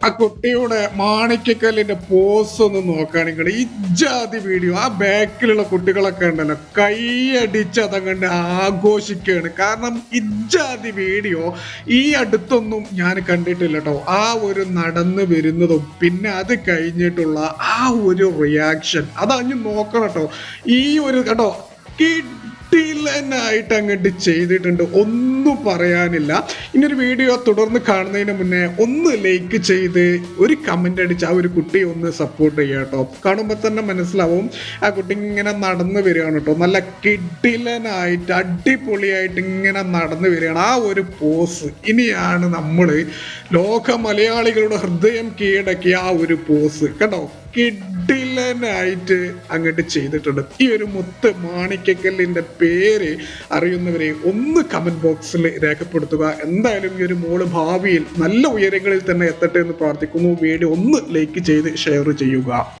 ആ കുട്ടിയുടെ മാണിക്കക്കല്ലിന്റെ പോസ് ഒന്ന് നോക്കുകയാണെങ്കിൽ ഈ ജാതി വീഡിയോ ആ ബാക്കിലുള്ള കുട്ടികളൊക്കെ ഉണ്ടല്ലോ കൈയടിച്ച് അതങ്ങണ്ട് ആഘോഷിക്കുകയാണ്. കാരണം ഇജാതി വീഡിയോ ഈ അടുത്തൊന്നും ഞാൻ കണ്ടിട്ടില്ല കേട്ടോ ആ ഒരു നടന്നു വരുന്നതും പിന്നെ അത് കഴിഞ്ഞിട്ടുള്ള ആ ഒരു റിയാക്ഷൻ അതഞ്ഞ് നോക്കണം കേട്ടോ ഈ ഒരു കേട്ടോ കിട്ടിലനായിട്ട് അങ്ങോട്ട് ചെയ്തിട്ടുണ്ട്. ഒന്നും പറയാനില്ല. ഇനിയൊരു വീഡിയോ തുടർന്ന് കാണുന്നതിന് മുന്നേ ഒന്ന് ലൈക്ക് ചെയ്ത് ഒരു കമന്റ് അടിച്ച് ആ ഒരു കുട്ടിയെ ഒന്ന് സപ്പോർട്ട് ചെയ്യുക കേട്ടോ. കാണുമ്പോൾ തന്നെ മനസ്സിലാവും ആ കുട്ടി ഇങ്ങനെ നടന്നു വരികയാണ് കേട്ടോ. നല്ല കിടിലനായിട്ട് അടിപൊളിയായിട്ട് ഇങ്ങനെ നടന്നു വരികയാണ്. ആ ഒരു പോസ് ഇനിയാണ് നമ്മൾ ലോക മലയാളികളുടെ ഹൃദയം കീഴടക്കിയ ആ ഒരു പോസ് കേട്ടോ കിഡിലനായിട്ട് അങ്ങോട്ട് ചെയ്തിട്ടുണ്ട്. ഈ ഒരു മുത്ത് മാണിക്കക്കല്ലിന്റെ പേര് അറിയുന്നവരെ ഒന്ന് കമന്റ് ബോക്സിൽ രേഖപ്പെടുത്തുക. എന്തായാലും ഈ ഒരു മോൾ ഭാവിയിൽ നല്ല ഉയരങ്ങളിൽ തന്നെ എത്തട്ടെ എന്ന് പ്രാർത്ഥിക്കുന്നു. വീഡിയോ ഒന്ന് ലൈക്ക് ചെയ്ത് ഷെയർ ചെയ്യുക.